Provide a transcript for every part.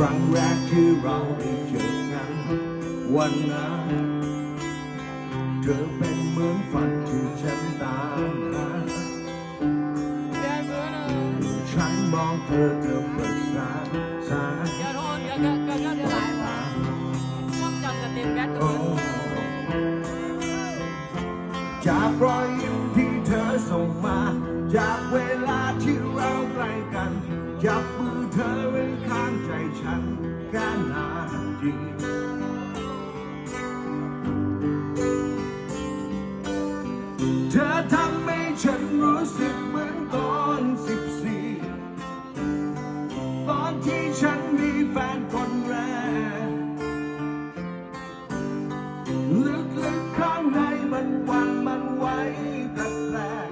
ครั้งแรกที่เราได้เจอกันวันนั้นเธอเป็นเหมือนฝันที่ฉันตามหาฉันมองเธอเธอเปิดสายสายเดี๋ยวโทษเดี๋ยวเดี๋ยวเดี๋ยวเดี๋ยวหลายตาต้องจำกับเต็มแบทด้โอ้วยจากรอยยิ้ม มือเธอไว้ข้างใจฉันกันนานจริงเธอทำให้ฉันรู้สึกเหมือนตอนสิบสี่ตอนที่ฉันมีแฟนคนแรก ลึกๆข้างในมันหวันมันไหวแปลก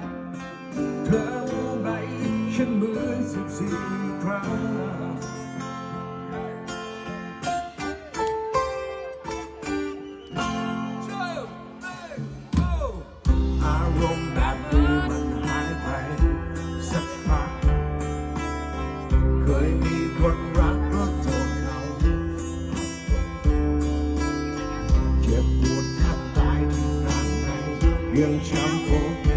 เธอรู้ไหมฉันเหมือนสิบสี่ and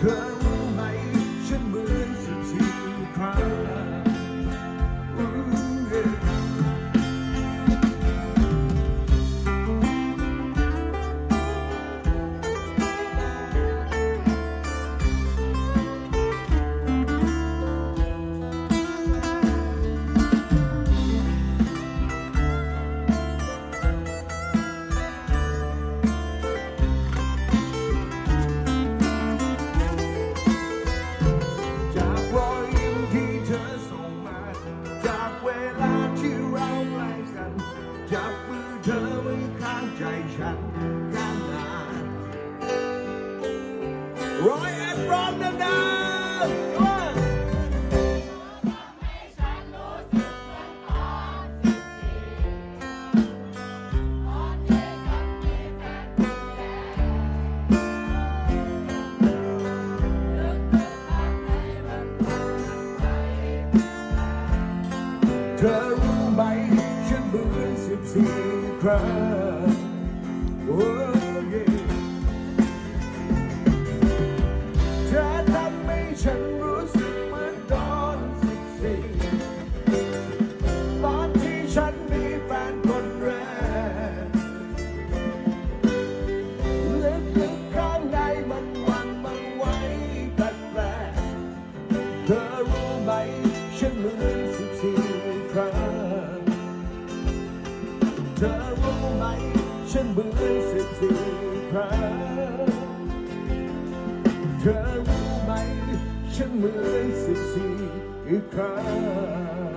ๆ จับมือเธอไว้ข้างใจฉันกันนานร้อยเอ็ดร้อนดังๆ อนสิบสี่ครั้งโอ้เธอทำให้ฉันรู้สึกเหมือนตอนสิบสี่ตอนที่ฉันมีแฟนคนแรกลึกๆข้างในมันหวันมันไหวแปลกๆเธอ ธอรู้ไหม ฉันเหมือนสิบสี่ครั้งเธอรู้ไหม ฉันเหมือนสิบสี่ครั้ง